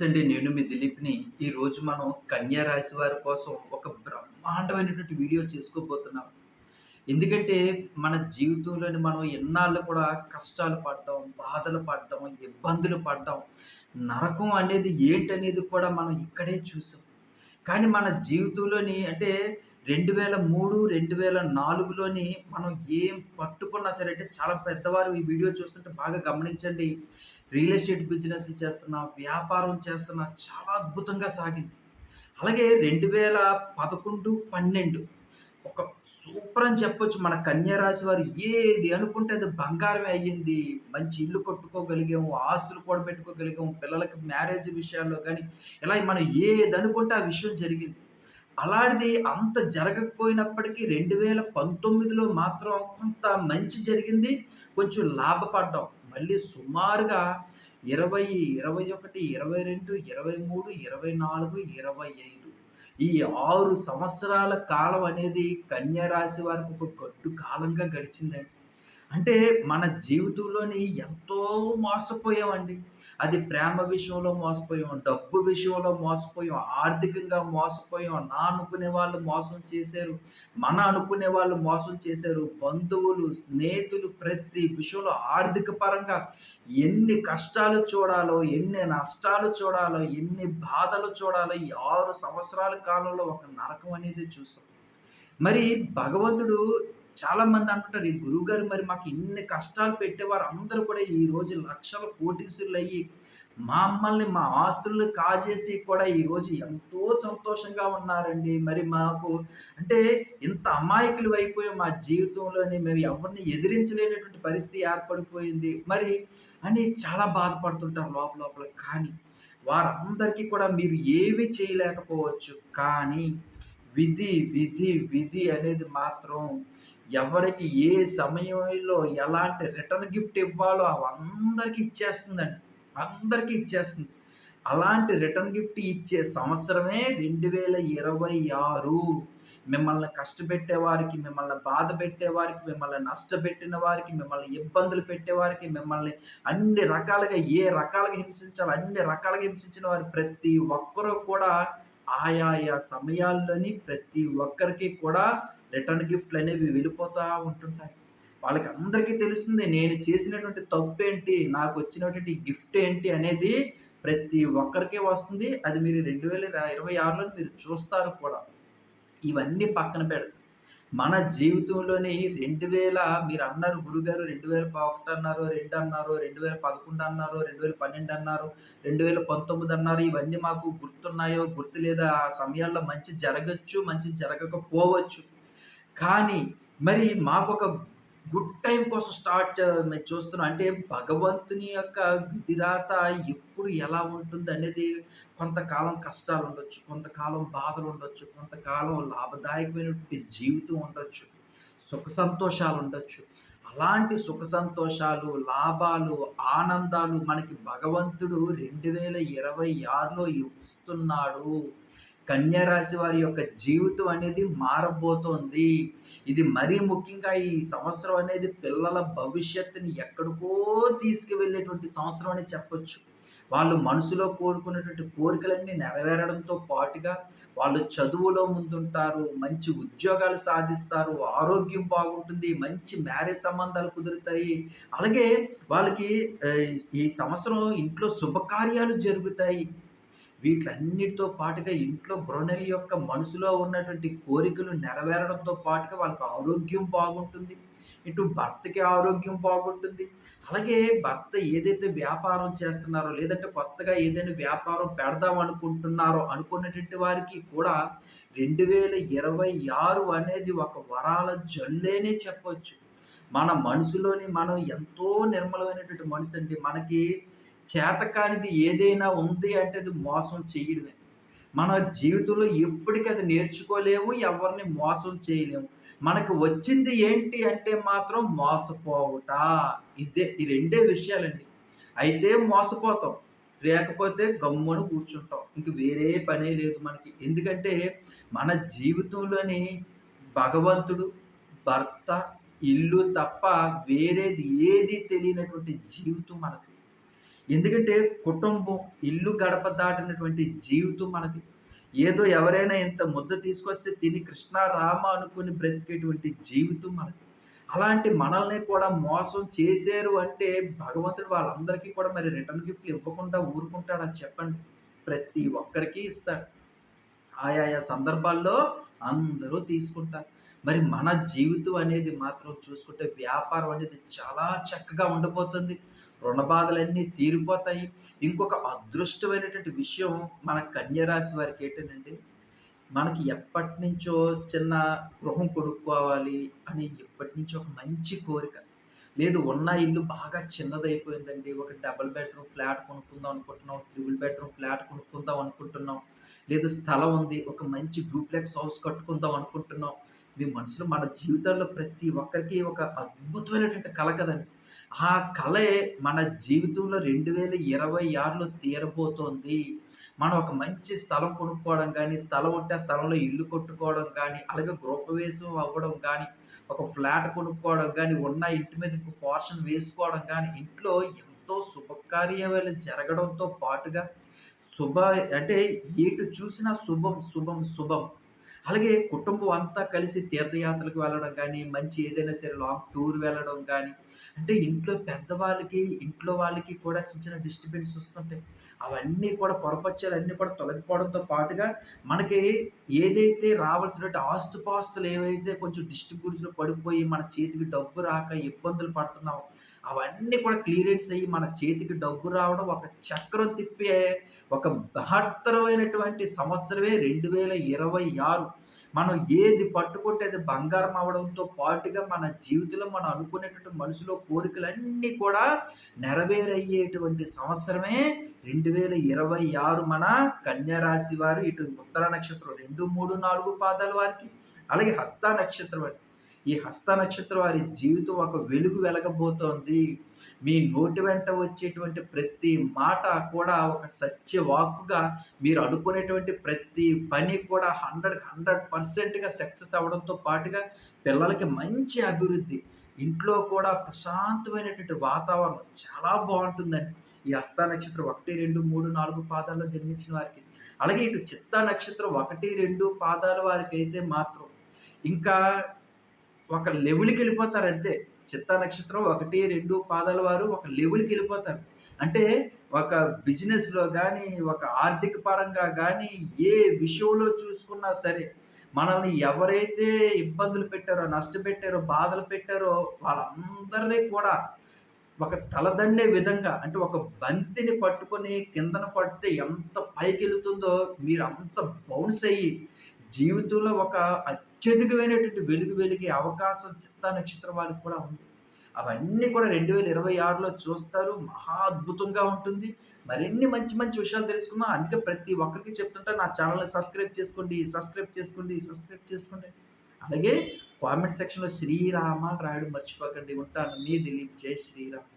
నమస్తే అండి నేను మీ దిలీప్ని. ఈరోజు మనం కన్యా రాశి వారి కోసం ఒక బ్రహ్మాండమైనటువంటి వీడియో చేసుకోబోతున్నాం. ఎందుకంటే మన జీవితంలోని మనం ఎన్నాళ్ళు కూడా కష్టాలు పడ్డాం బాధలు పడ్డాం ఇబ్బందులు పడ్డాం నరకం అనేది ఏంటనేది కూడా మనం ఇక్కడే చూసాం. కానీ మన జీవితంలోని అంటే రెండు వేల మూడు రెండు వేల నాలుగులోని మనం ఏం పట్టుకున్నా సరే అంటే చాలా పెద్దవారు ఈ వీడియో చూస్తుంటే బాగా గమనించండి. రియల్ ఎస్టేట్ బిజినెస్ చేస్తున్నా వ్యాపారం చేస్తున్నా చాలా అద్భుతంగా సాగింది. అలాగే రెండు వేల పదకొండు పన్నెండు ఒక సూపర్ అని చెప్పొచ్చు మన కన్యారాశి వారు ఏది అనుకుంటే అది బంగారమే అయ్యింది. మంచి ఇల్లు కట్టుకోగలిగాము ఆస్తులు కూడా పెట్టుకోగలిగాము పిల్లలకి మ్యారేజ్ విషయాల్లో కానీ ఇలా మనం ఏది అనుకుంటే ఆ విషయం జరిగింది. అలాంటిది అంత జరగకపోయినప్పటికీ రెండు వేల పంతొమ్మిదిలో మాత్రం కొంత మంచి జరిగింది. కొంచెం లాభపడ్డాం. మళ్ళీ సుమారుగా ఇరవై ఇరవై ఒకటి ఇరవై రెండు ఇరవై మూడు ఇరవై నాలుగు ఇరవై ఐదు. ఈ ఆరు సంవత్సరాల కాలం అనేది కన్యా రాశి వారికి ఒక గడ్డు కాలంగా గడిచిందండి. అంటే మన జీవితంలోని ఎంతో మోసపోయామండి. అది ప్రేమ విషయంలో మోసపోయాం డబ్బు విషయంలో మోసపోయాం ఆర్థికంగా మోసపోయాం నా అనుకునే వాళ్ళు మోసం చేశారు. మన అనుకునే వాళ్ళు మోసం చేశారు. బంధువులు స్నేహితులు ప్రతి విషయంలో ఆర్థిక పరంగా ఎన్ని కష్టాలు చూడాలో ఎన్ని నష్టాలు చూడాలో ఎన్ని బాధలు చూడాలో ఈ ఆరు సంవత్సరాల కాలంలో ఒక నరకం అనేది చూసాం. మరి భగవంతుడు చాలా మంది అంటుంటారు ఈ గురువుగారు మరి మాకు ఇన్ని కష్టాలు పెట్టేవారు అందరూ కూడా ఈ రోజు లక్షల కోటీసులు అయ్యి మమ్మల్ని మా ఆస్తులను కాజేసి కూడా ఈరోజు ఎంతో సంతోషంగా ఉన్నారండి. మరి మాకు అంటే ఇంత అమాయకులు అయిపోయి మా జీవితంలోని మేము ఎవరిని ఎదిరించలేనటువంటి పరిస్థితి ఏర్పడిపోయింది. మరి అని చాలా బాధపడుతుంటారు లోపల లోపల. కానీ వారందరికీ కూడా మీరు ఏవి చేయలేకపోవచ్చు. కానీ విధి విధి విధి అనేది మాత్రం ఎవరికి ఏ సమయంలో ఎలాంటి రిటర్న్ గిఫ్ట్ ఇవ్వాలో అందరికీ ఇచ్చేస్తుందండి. అందరికీ ఇచ్చేస్తుంది. అలాంటి రిటర్న్ గిఫ్ట్ ఇచ్చే సంవత్సరమే రెండు వేల ఇరవై ఆరు మిమ్మల్ని కష్టపెట్టే వారికి మిమ్మల్ని బాధ పెట్టే వారికి మిమ్మల్ని నష్టపెట్టిన వారికి మిమ్మల్ని ఇబ్బందులు పెట్టేవారికి మిమ్మల్ని అన్ని రకాలుగా ఏ రకాలుగా హింసించాలి అన్ని రకాలుగా హింసించిన వారు ప్రతి ఒక్కరూ కూడా ఆయా సమయాల్లోని ప్రతి ఒక్కరికి కూడా రిటర్న్ గిఫ్ట్లు అనేవి వెళ్ళిపోతూ ఉంటుంటాయి. వాళ్ళకి అందరికీ తెలుస్తుంది నేను చేసినటువంటి తప్పు ఏంటి నాకు వచ్చినటువంటి గిఫ్ట్ ఏంటి అనేది ప్రతి ఒక్కరికి వస్తుంది. అది మీరు రెండు వేల ఇరవై ఆరులో మీరు చూస్తారు కూడా. ఇవన్నీ పక్కన పెడతారు మన జీవితంలోని రెండు వేల మీరు అన్నారు గురుగారు రెండు వేల ఒకటి అన్నారు రెండు అన్నారు రెండు వేల పదకొండు అన్నారు రెండు వేల పన్నెండు అన్నారు రెండు వేల పంతొమ్మిది అన్నారు ఇవన్నీ మాకు గుర్తున్నాయో గుర్తు లేదా ఆ సమయాల్లో మంచి జరగచ్చు మంచి జరగకపోవచ్చు. కానీ మరి మాకు ఒక గుడ్ టైం కోసం స్టార్ట్ మేము చూస్తున్నాం. అంటే భగవంతుని యొక్క విధిరాత ఎప్పుడు ఎలా ఉంటుంది అనేది కొంతకాలం కష్టాలు ఉండొచ్చు కొంతకాలం బాధలు ఉండొచ్చు కొంతకాలం లాభదాయకమైనటువంటి జీవితం ఉండొచ్చు సుఖ సంతోషాలు ఉండొచ్చు. అలాంటి సుఖ సంతోషాలు లాభాలు ఆనందాలు మనకి భగవంతుడు రెండు వేల ఇరవై ఆరులో ఇస్తున్నాడు. కన్యరాశి వారి యొక్క జీవితం అనేది మారబోతోంది. ఇది మరీ ముఖ్యంగా ఈ సంవత్సరం అనేది పిల్లల భవిష్యత్తుని ఎక్కడికో తీసుకువెళ్ళేటువంటి సంవత్సరం అని చెప్పొచ్చు. వాళ్ళు మనసులో కోరుకున్నటువంటి కోరికలన్నీ నెరవేరడంతో పాటుగా వాళ్ళు చదువులో ముందుంటారు మంచి ఉద్యోగాలు సాధిస్తారు ఆరోగ్యం బాగుంటుంది మంచి మ్యారేజ్ సంబంధాలు కుదురుతాయి. అలాగే వాళ్ళకి ఈ సంవత్సరం ఇంట్లో శుభకార్యాలు జరుగుతాయి. వీటిలన్నిటితో పాటుగా ఇంట్లో గృహిణుల యొక్క మనసులో ఉన్నటువంటి కోరికలు నెరవేరడంతో పాటుగా వాళ్ళకి ఆరోగ్యం బాగుంటుంది. ఇటు భర్తకి ఆరోగ్యం బాగుంటుంది. అలాగే భర్త ఏదైతే వ్యాపారం చేస్తున్నారో లేదంటే కొత్తగా ఏదైనా వ్యాపారం పెడదాం అనుకుంటున్నారో అనుకున్నటువంటి వారికి కూడా రెండు వేల ఇరవై ఆరు అనేది ఒక వరాల జల్లేనే చెప్పొచ్చు. మన మనసులోని మనం ఎంతో నిర్మలమైనటువంటి మనసు అండి. మనకి చేతకానిది ఏదైనా ఉంది అంటే అది మోసం చేయడమే. మన జీవితంలో ఎప్పటికీ అది నేర్చుకోలేము ఎవరిని మోసం చేయలేము. మనకు వచ్చింది ఏంటి అంటే మాత్రం మోసపోవుట. ఇదే ఈ రెండే విషయాలండి. అయితే మోసపోతాం. లేకపోతే గమ్మును కూర్చుంటాం. ఇంక వేరే పనే లేదు మనకి. ఎందుకంటే మన జీవితంలోని భగవంతుడు భర్త ఇల్లు తప్ప వేరేది ఏది తెలియనటువంటి జీవితం మనకి ఎందుకంటే కుటుంబం, ఇల్లు గడప దాటినటువంటి జీవితం మనది. ఏదో ఎవరైనా ఇంత ముద్ద తీసుకొస్తే తిని కృష్ణ, రామ అనుకుని బ్రతికేటువంటి జీవితం మనది. అలాంటి మనల్ని కూడా మోసం చేశారు అంటే భగవంతుడు వాళ్ళందరికీ కూడా మరి రిటర్న్ గిఫ్ట్‌లు ఇవ్వకుండా ఊరుకుంటాడా చెప్పండి? ప్రతి ఒక్కరికి ఇస్తాడు. ఆయాయా సందర్భాల్లో అందరూ తీసుకుంటారు. మరి మన జీవితం అనేది మాత్రం చూసుకుంటే వ్యాపారం అనేది చాలా చక్కగా ఉండబోతుంది. రుణ బాధలన్నీ తీరిపోతాయి. ఇంకొక అదృష్టమైనటువంటి విషయం మన కన్యరాశి వారికి ఏంటంటే మనకి ఎప్పటినుంచో చిన్న గృహం కొనుక్కోవాలి అని ఎప్పటినుంచో ఒక మంచి కోరిక. లేదు ఉన్న ఇల్లు బాగా చిన్నదైపోయిందండి. ఒక డబుల్ బెడ్‌రూమ్ ఫ్లాట్ కొనుక్కుందాం అనుకుంటున్నాం. త్రిబుల్ బెడ్‌రూమ్ ఫ్లాట్ కొనుక్కుందాం అనుకుంటున్నాం. లేదు స్థలం ఉంది. ఒక మంచి డూప్లెక్స్ హౌస్ కట్టుకుందాం అనుకుంటున్నాం. మీ మనసులో మన జీవితాల్లో ప్రతి ఒక్కరికి ఒక అద్భుతమైనటువంటి కల కదండి ఆ కళే మన జీవితంలో 2026లో తీరబోతోంది. మనం ఒక మంచి స్థలం కొనుక్కోవడం కానీ స్థలం ఉంటే ఆ స్థలంలో ఇల్లు కొట్టుకోవడం కానీ అలాగే గృహప్రవేశం అవ్వడం కానీ ఒక ఫ్లాట్ కొనుక్కోవడం కానీ ఉన్న ఇంటి మీద ఇంకో పోర్షన్ వేసుకోవడం కానీ ఇంట్లో ఎంతో శుభకార్యాలు జరగడంతో పాటుగా శుభ అంటే ఎటు చూసినా శుభం, శుభం, శుభం. అలాగే కుటుంబం అంతా కలిసి తీర్థయాత్రలకు వెళ్ళడం కానీ మంచి ఏదైనా సరే లాంగ్ టూర్ వెళ్ళడం కానీ అంటే ఇంట్లో పెద్దవాళ్ళకి, ఇంట్లో వాళ్ళకి కూడా చిన్న చిన్న డిస్టర్బెన్స్ వస్తుంటాయి. అవన్నీ కూడా పొరపచ్చాలన్నీ కూడా తొలగిపోవడంతో పాటుగా, మనకి ఏదైతే రావాల్సినటువంటి ఆస్తుపాస్తులు ఏవైతే కొంచెం డిస్ట్రిబ్యూట్స్‌లో పడిపోయి, మన చేతికి డబ్బు రాక ఇబ్బందులు పడుతున్నామో, అవన్నీ కూడా క్లియరెన్స్ అయ్యి మన చేతికి డబ్బు రావడం, ఒక చక్రం తిప్పే ఒక బహత్తరమైనటువంటి సంవత్సరమే 2026. మనం ఏది పట్టుకుంటే అది బంగారం అవ్వడంతో పాటుగా మన జీవితంలో మనం అనుకునేటటువంటి మనసులో కోరికలన్నీ కూడా నెరవేరయ్యేటువంటి సంవత్సరమే 2026 మన కన్యారాశి వారు ఇటు ఉత్తర నక్షత్రం 2, 3, 4 పాదాల వారికి, అలాగే హస్త నక్షత్రం ఈ హస్త నక్షత్రం వారి జీవితం ఒక వెలుగు వెలగబోతోంది. మీ నోటి వెంట వచ్చేటువంటి ప్రతి మాట కూడా ఒక సత్య వాక్కుగా మీరు అనుకునేటువంటి ప్రతి పని కూడా హండ్రెడ్ హండ్రెడ్ పర్సెంట్గా సక్సెస్ అవ్వడంతో పాటుగా పిల్లలకి మంచి అభివృద్ధి. ఇంట్లో కూడా ప్రశాంతమైనటువంటి వాతావరణం చాలా బాగుంటుందండి ఈ హస్త నక్షత్రం 1, 2, 3, 4 పాదాల్లో జన్మించిన వారికి. అలాగే ఇటు చిత్త నక్షత్రం 1, 2 పాదాల వారికైతే మాత్రం ఇంకా ఒక లెవెల్‌కెళ్ళిపోతారు అంతే. చిత్తా నక్షత్రం 1, 2 పాదాల వారు ఒక లెవెల్కి వెళ్ళిపోతారు. అంటే ఒక బిజినెస్‌లో కానీ ఒక ఆర్థిక పరంగా కానీ ఏ విషయంలో చూసుకున్నా సరే, మనల్ని ఎవరైతే ఇబ్బందులు పెట్టారో, నష్టపెట్టారో, బాధలు పెట్టారో వాళ్ళందరిని కూడా ఒక తలదండే విధంగా అంటే ఒక బంతిని పట్టుకొని కిందన పడితే ఎంత పైకెళ్తుందో మీరు అంత బౌన్స్ అయ్యి జీవితంలో ఒక అత్యధికమైనటువంటి వెలుగు వెలిగే అవకాశం చిత్తా నక్షత్రం వారికి కూడా ఉంది. అవన్నీ కూడా 2026లో చూస్తారు. మహా అద్భుతంగా ఉంటుంది. మరిన్ని మంచి మంచి విషయాలు తెలుసుకుందాం. అందుకే ప్రతి ఒక్కరికి చెప్తుంటా నా ఛానల్ని సబ్స్క్రైబ్ చేసుకోండి, సబ్స్క్రైబ్ చేసుకోండి, సబ్స్క్రైబ్ చేసుకోండి. అలాగే కామెంట్ సెక్షన్‌లో శ్రీరామ రాయడం మర్చిపోకండి. ఉంటాను. మీ దిలీప్. జై శ్రీరామ్.